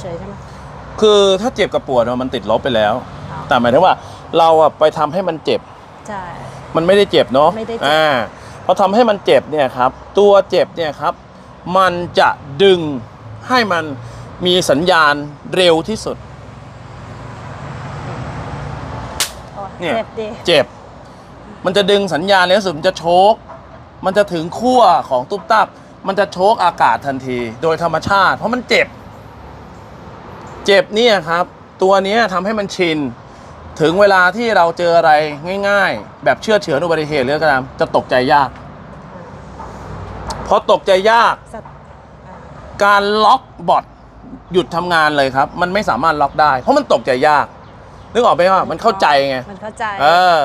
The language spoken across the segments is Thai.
เฉยๆใช่ไหม คือถ้าเจ็บกับปวดมันติดลบไปแล้ว อ๋อ แต่หมายถึงว่าเราอะไปทำให้มันเจ็บ ใช่ มันไม่ได้เจ็บเนาะไม่ได้เจ็บ อ่าพอทำให้มันเจ็บเนี่ยครับ ตัวเจ็บเนี่ยครับ มันจะดึงให้มันมีสัญญาณเร็วที่สุด โอ้ยเนี่ย เจ็บดีเจ็บ มันจะดึงสัญญาณเร็วที่สุดมันจะโชกมันจะถึงขั้วของตุ๊บตับ มันจะโชกอากาศทันที โดยธรรมชาติ เพราะมันเจ็บ เจ็บเนี่ยครับ ตัวเนี้ยทำให้มันชิน ถึงเวลาที่เราเจออะไรง่าย ๆ แบบเชื่อเฉือนอุบัติเหตุหรืออะไรก็ตามจะตกใจยากพอตกใจยากสัตว์อ่าการล็อกบอทหยุดทำงานเลยครับ มันไม่สามารถล็อกได้ เพราะมันตกใจยากนึกออกไหมว่ามันเข้าใจไงมันเข้าใจเออ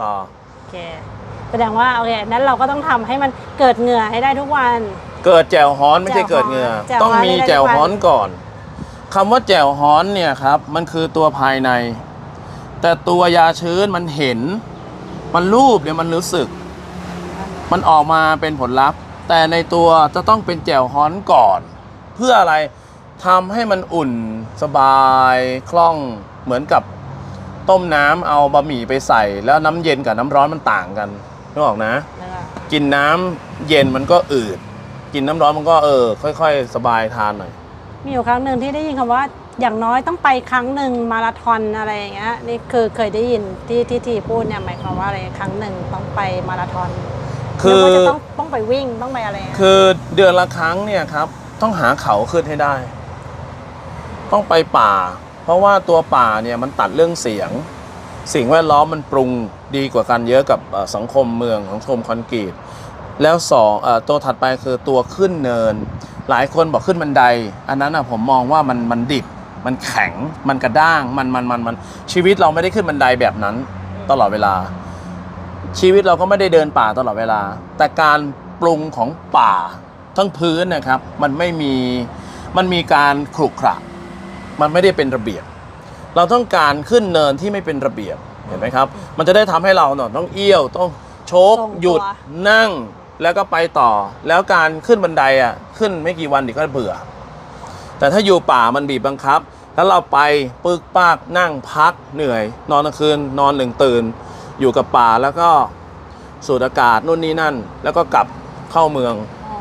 ต่อโอเคแสดงว่าโอเคนั้นเราก็ต้องทำให้มันเกิดเหงื่อให้ได้ทุกวัน เกิดแจ่วฮ้อนไม่ใช่เกิดเหงื่อแจ่วฮ้อนต้องมีแจ่แจ่ววฮ้ฮ้ออนนก่อน คำว่าแจ่วฮ้อนเนี่ยครับ มันคือตัวภายใน แต่ตัวยาชื้นมันเห็น มันรูปเนี่ยมันรู้สึก มันออกมาเป็นผลลัพธ์ แต่ในตัวจะต้องเป็นแจ่วฮ้อนก่อน เพื่ออะไรทำให้มันอุ่นสบายคล่องเหมือนกับต้มน้ำเอาบะหมี่ไปใส่ แล้วน้ำเย็นกับน้ำร้อนมันต่างกันนึกออกนะแล้วก็กินน้ำเย็นมันก็อืด กินน้ำร้อนมันก็เออ ค่อย ๆ สบายทานหน่อย มีอยู่ครั้งหนึ่งที่ได้ยินคำว่าอย่างน้อยต้องไปครั้งหนึ่งมาราธอนอะไรอย่างเงี้ยนี่คือเคยได้ยินที่ที่ทีพูดเนี่ยหมายความว่าอะไรครั้งหนึ่งต้องไปมาราธอนคือนึกว่าจะต้องต้องไปวิ่งต้องไปอะไรอะคือเดือนละครั้งเนี่ยครับต้องหาเขาขึ้นให้ได้ ต้องไปป่า เพราะว่าตัวป่าเนี่ยมันตัดเรื่องเสียง สิ่งแวดล้อมมันปรุงดีกว่ากันเยอะกับเอ่อสังคมเมืองสังคมคอนกรีตแล้วสองเออตัวถัดไปคือตัวขึ้นเนิน หลายคนบอกขึ้นบันได อันนั้นอะผมมองว่ามันมันดิบ มันแข็ง มันกระด้าง มันมันมันมันชีวิตเราไม่ได้ขึ้นบันไดแบบนั้นตลอดเวลา ชีวิตเราก็ไม่ได้เดินป่าตลอดเวลา แต่การปรุงของป่าทั้งพื้นนะครับ มันไม่มีมันมีการขรุขระมันไม่ได้เป็นระเบียบ เราต้องการขึ้นเนินที่ไม่เป็นระเบียบเห็นไหมครับ มันจะได้ทำให้เราเนาะต้องเอี้ยวต้องโชกทรงตัวหยุดนั่ง แล้วก็ไปต่อ แล้วการขึ้นบันไดอะขึ้นไม่กี่วันเดี๋ยวก็เบื่อ แต่ถ้าอยู่ป่ามันบีบบังคับ แล้วเราไปปึกปากนั่งพักเหนื่อย นอนกลางคืนนอนหนึ่งตื่น อยู่กับป่าแล้วก็สูดอากาศนู่นนี่นั่น แล้วก็กลับเข้าเมืองอ๋อ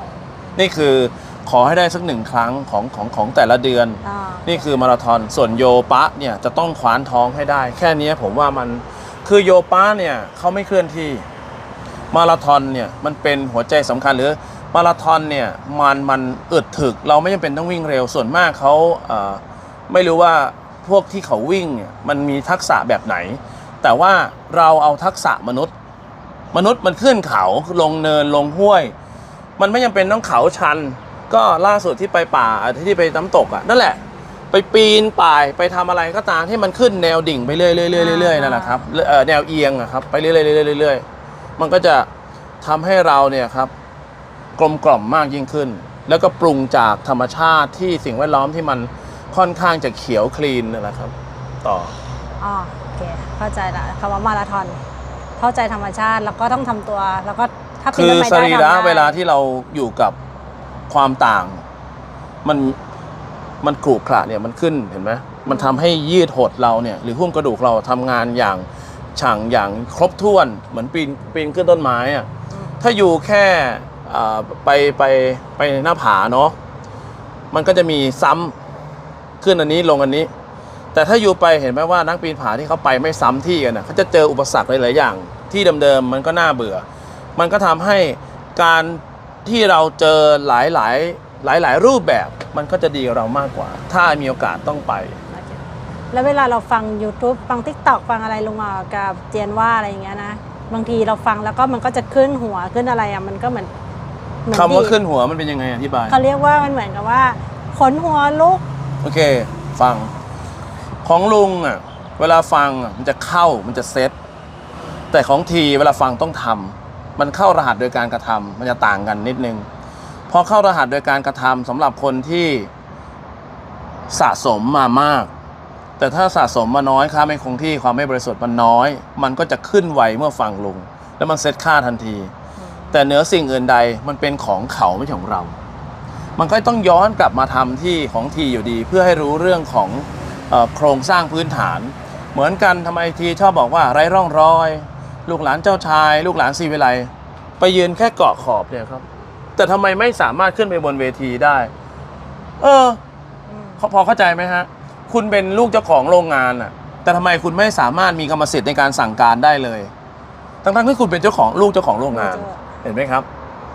นี่คือขอให้ได้สักหนึ่งครั้งของของของแต่ละเดือนอ่านี่คือมาราธอนส่วนโยปะเนี่ยจะต้องขวานท้องให้ได้ แค่นี้ผมว่ามันคือโยปะเนี่ยเขาไม่เคลื่อนที่ มาราธอนเนี่ยมันเป็นหัวใจสำคัญหรือมาราธอนเนี่ยมันมันอึดถึก เราไม่จำเป็นต้องวิ่งเร็วส่วนมากเขาไม่รู้ว่าพวกที่เขาวิ่งเนี่ยมันมีทักษะแบบไหน แต่ว่าเราเอาทักษะมนุษย์ มนุษย์มันขึ้นเขาลงเนินลงห้วย มันไม่จำเป็นต้องเขาชัน ก็ล่าสุดที่ไปป่าที่ไปน้ำตกอะนั่นแหละไปปีนป่ายไปทำอะไรก็ตามที่มันขึ้นแนวดิ่งไปเรื่อยๆเรื่อยๆๆนั่นแหละครับแนวเอียงอะครับไปเรื่อยๆเรื่อยๆเรื่อยๆ มันก็จะทำให้เราเนี่ยครับกลมกล่อมมากยิ่งขึ้น แล้วก็ปรุงจากธรรมชาติที่สิ่งแวดล้อมที่มันค่อนข้างจะเขียวคลีนนั่นแหละครับ ต่ออ๋อโอเคเข้าใจละคำว่ามาราธอนเข้าใจธรรมชาติแล้วก็ต้องทำตัว แล้วก็ถ้าปีนคือต้นไม้สได้รีทำระได้เวลาที่เราอยู่กับความต่าง มันมันกรุขระเนี่ยมันขึ้นเห็นไหมมันทำให้ยืดหดเราเนี่ย หรือหุ้มกระดูกเราทำงานอย่าง ฉ่างอย่างครบถ้วนเหมือนปีนปีนขึ้นต้นไม้อะอืมถ้าอยู่แค่อ่าไปไปไปหน้าผาเนาะมันก็จะมีซ้ำขึ้นอันนี้ลงอันนี้ แต่ถ้าอยู่ไปเห็นไหมว่านักปีนผาที่เขาไปไม่ซ้ำที่กันนะเขาจะเจออุปสรรคหลายๆอย่าง ที่เดิมๆมันก็น่าเบื่อ มันก็ทำให้การที่เราเจอหลายหลายหลายหลายๆรูปแบบ มันก็จะดีกับเรามากกว่า ถ้ามีโอกาสต้องไปโอเค แล้วเวลาเราฟัง YouTube ฟัง TikTok ฟังอะไรลงมากับเจียนว่าอะไรอย่างเงี้ยนะ บางทีเราฟังแล้วก็มันก็จะขึ้นหัวขึ้นอะไรอะมันก็เหมือนเหมือนคำว่าดีดขึ้นหัวมันเป็นยังไงอธิบาย เขาเรียกว่ามันเหมือนกับว่า ขนหัวลุก โอเค ฟัง ของลุงอะ เวลาฟังอะมันจะเข้ามันจะเซตแต่ของทีเวลาฟังต้องทำมันเข้ารหัสโดยการกระทำมันจะต่างกันนิดนึงพอเข้ารหัสโดยการกระทำสำหรับคนที่สะสมมามาก แต่ถ้าสะสมมาน้อยค่าไม่คงที่ความไม่บริสุทธิ์มันน้อย มันก็จะขึ้นไวเมื่อฟังลง แล้วมันเซตค่าทันที แต่เหนือสิ่งอื่นใดมันเป็นของเขาไม่ใช่ของเรา มันก็ต้องย้อนกลับมาทำที่ของทีอยู่ดี เพื่อให้รู้เรื่องของอโครงสร้างพื้นฐาน เหมือนกันทำไมทีชอบบอกว่าไร้ร่องรอย ลูกหลานเจ้าชาย ลูกหลานซีวิไลไปยืนแค่เกาะขอบเนี่ยครับ แต่ทำไมไม่สามารถขึ้นไปบนเวทีได้ เออเขาพอเข้าใจไหมฮะ คุณเป็นลูกเจ้าของโรงงานอะแต่ทำไมคุณไม่สามารถมีกรรมสิทธิ์ในการสั่งการได้เลย ทั้งๆที่คุณเป็นเจ้าของลูกเจ้าของโรงงาน เห็นไหมครับ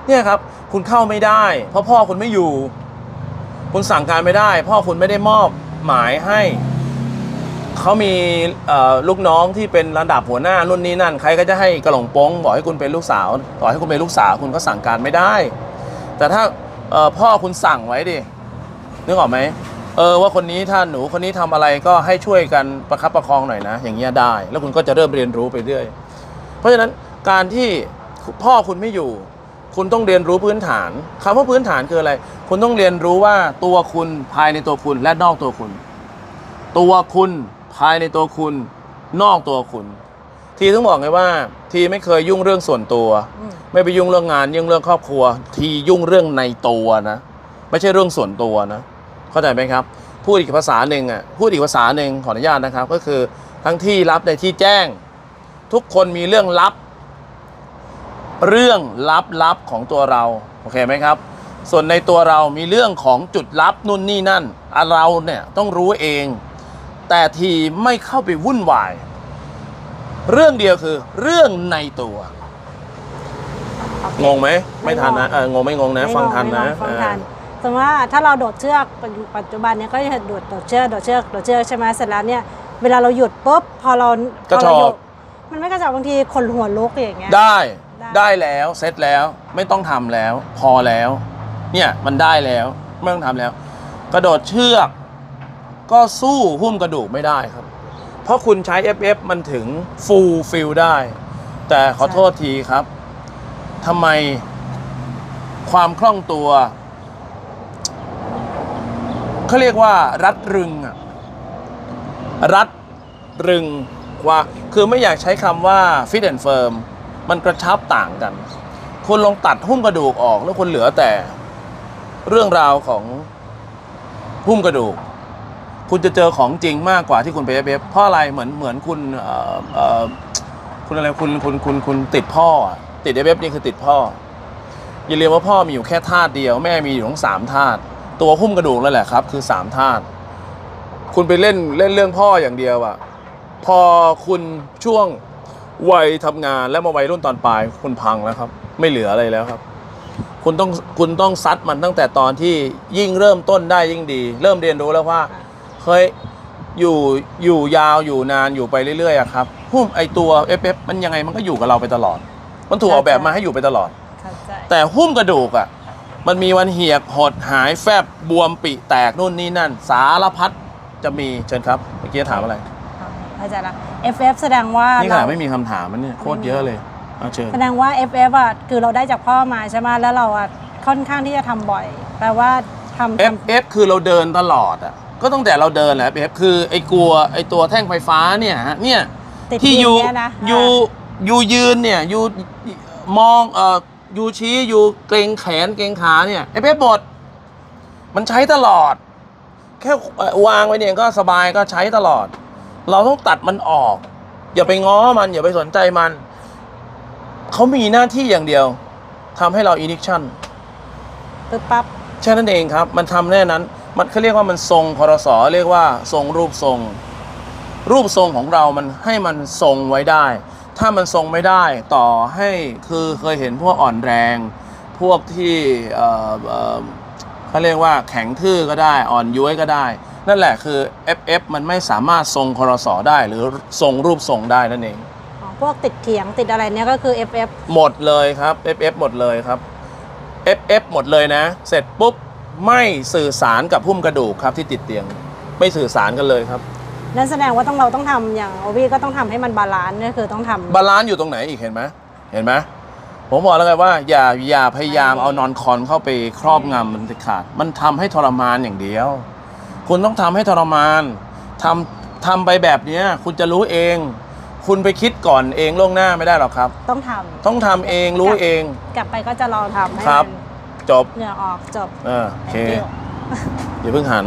เนี่ยครับ คุณเข้าไม่ได้ เพราะพ่อคุณไม่อยู่ คุณสั่งการไม่ได้ พ่อคุณไม่ได้มอบหมายให้เขามีเอ่อลูกน้องที่เป็นระดับหัวหน้ารุ่นนี้นั่น ใครก็จะให้กระหลงโป้งบอกให้คุณเป็นลูกสาว ต่อให้คุณเป็นลูกสาวคุณก็สั่งการไม่ได้ แต่ถ้าเอ่อพ่อคุณสั่งไว้ดินึกออกไหม เออว่าคนนี้ถ้าหนูคนนี้ทำอะไรก็ให้ช่วยกันประคับประคองหน่อยนะ อย่างเงี้ยได้ แล้วคุณก็จะเริ่มเรียนรู้ไปเรื่อย เพราะฉะนั้นการที่พ่อคุณไม่อยู่ คุณต้องเรียนรู้พื้นฐานคำว่าพื้นฐานคืออะไร คุณต้องเรียนรู้ว่าตัวคุณภายในตัวคุณและนอกตัวคุณ ตัวคุณภายในตัวคุณ นอกตัวคุณ ทีต้องบอกไงว่า ทีไม่เคยยุ่งเรื่องส่วนตัวอืมไม่ไปยุ่งเรื่องงานยุ่งเรื่องครอบครัว ทียุ่งเรื่องในตัวนะ ไม่ใช่เรื่องส่วนตัวนะ เข้าใจไหมครับ พูดอีกภาษาหนึ่งอะพูดอีกภาษาหนึ่งขออนุญาตนะครับ ก็คือทั้งที่รับในที่แจ้ง ทุกคนมีเรื่องลับ เรื่องลับๆของตัวเราโอเคไหมครับ ส่วนในตัวเรามีเรื่องของจุดลับนู่นนี่นั่นอะเราเนี่ยต้องรู้เอง แต่ทีไม่เข้าไปวุ่นวาย เรื่องเดียวคือ เรื่องในตัวงงไหมไม่ทันนะเอองงไม่งงนะไม่ฟังทันนะไม่ฟังเออทัน สมมติว่าถ้าเราโดดเชือกปัจจุบันเนี้ยก็จะโดดโดดเชือกโดดเชือกโดดเชือกใช่ไหมเสร็จแล้วเนี่ยเวลาเราหยุดปุ๊บพอเราพกระอชเราอกหยุดมันไม่กระจอกบางทีคนหัวลุกอย่างเงี้ย ได้ได้ ได้แล้วเสร็จแล้วไม่ต้องทำแล้ว พอแล้ว เนี่ยมันได้แล้วไม่ต้องทำแล้ว กระโดดเชือก ก็สู้หุ้มกระดูกไม่ได้ครับ เพราะคุณใช้ FF มันถึง full fill ได้ แต่ขอโทษทีครับทำไมความคล่องตัว เขาเรียกว่ารัดรึงอะรัดรึงกว่าคือไม่อยากใช้คำว่า fit and firm มันกระชับต่างกัน คุณลองตัดหุ้มกระดูกออกแล้วคุณเหลือแต่เรื่องราวของหุ้มกระดูก คุณจะเจอของจริงมากกว่าที่คุณไปเอฟเอฟเพราะอะไรเหมือนเหมือนคุณเอ่อเอ่อคุณอะไรคุณคุณคุณคุณติดพ่อ ติดเอฟนี่คือติดพ่อ อย่าลืมว่าพ่อมีอยู่แค่ธาตุเดียว แม่มีอยู่ทั้งสามธาตุ ตัวหุ้มกระดูกนั่นแหละครับ คือสามธาตุคุณไปเล่นเล่นเรื่องพ่ออย่างเดียวอะพอคุณช่วงวัยทำงานแล้วมาวัยรุ่นตอนปลายคุณพังแล้วครับ ไม่เหลืออะไรแล้วครับ คุณต้องคุณต้องซัดมันตั้งแต่ตอนที่ยิ่งเริ่มต้นได้ยิ่งดี เริ่มเรียนรู้แล้วว่าเฮ้ยอยู่อยู่ยาวอยู่นานอยู่ไปเรื่อยๆอะครับหุ้มไอตัว FF มันยังไงมันก็อยู่กับเราไปตลอด มันถูกออกแบบมาให้อยู่ไปตลอดเข้าใจแต่หุ้มกระดูกอะ มันมีวันเหียกหดหายแฟบบวมปิแตกนู่นนี่นั่น สารพัดจะมีเชิญครับเมื่อกี้ถามอะไรเข้าใจละ FF แสดงว่านี่ขเรานาดไม่มีคำถามมันเนี่ยโคตรเยอะเลยเอาเชิญแสดงว่า FF อะคือเราได้จากพ่อมาใช่ไหมแล้วเราอะค่อนข้างที่จะทำบ่อยแปลว่าทำทำ FF คือเราเดินตลอดอะก็ตั้งแต่เราเดินแหละ FF คือไอ้กลัวไอ้ตัวแท่งไฟฟ้าเนี่ยฮะเนี่ยติดที่พิยูมพ์เนี่ยนะยูยูยืนเนี่ยยูมองเอ่อ ยูชี้ยูเกรงแขนเกรงขาเนี่ย FF บดมันใช้ตลอด แค่เอ่อวางไว้เนี่ยก็สบายก็ใช้ตลอด เราต้องตัดมันออก อย่าไปง้อมันอย่าไปสนใจมัน เขามีหน้าที่อย่างเดียวทำให้เรา ignition ปึ๊บปั๊บแค่นั้นเองครับ มันทำแน่นั้น มันเขาเรียกว่ามันทรงพรสเรียกว่าทรงรูปทรง รูปทรงของเรามันให้มันทรงไว้ได้ ถ้ามันทรงไม่ได้ต่อให้คือเคยเห็นพวกอ่อนแรง พวกที่เอ่อเอ่อเขาเรียกว่าแข็งทื่อก็ได้อ่อนย้วยก็ได้ นั่นแหละคือ FF มันไม่สามารถทรงพรสได้ หรือทรงรูปทรงได้นั่นเองอ๋อพวกติดเถียงติดอะไรเนี่ยก็คือ FF หมดเลยครับ FF หมดเลยครับ FF หมดเลยนะ เสร็จปุ๊บไม่สื่อสารกับหุ้มกระดูกครับที่ติดเตียง ไม่สื่อสารกันเลยครับ นั่นแสดงว่าต้องเราต้องทำอย่างโอวีก็ต้องทำให้มันบาลานซ์ก็คือต้องทำ บาลานซ์อยู่ตรงไหนอีกเห็นไหมเห็นไหมผมบอกแล้วไงว่า อย่าอย่าพยายามเอานอนคอนเข้าไปครอบงำมันเด็ดขาด มันทำให้ทรมานอย่างเดียว คุณต้องทำให้ทรมานทำทำไปแบบเนี้ย คุณจะรู้เอง คุณไปคิดก่อนเองล่วงหน้าไม่ได้หรอกครับ ต้องทำต้องทำเองรู้เอง กลับไปก็จะลองทำให้ครับ มันจบเหงื่อออกจบอ่าโอเค Thank you อย่าเพิ่งหัน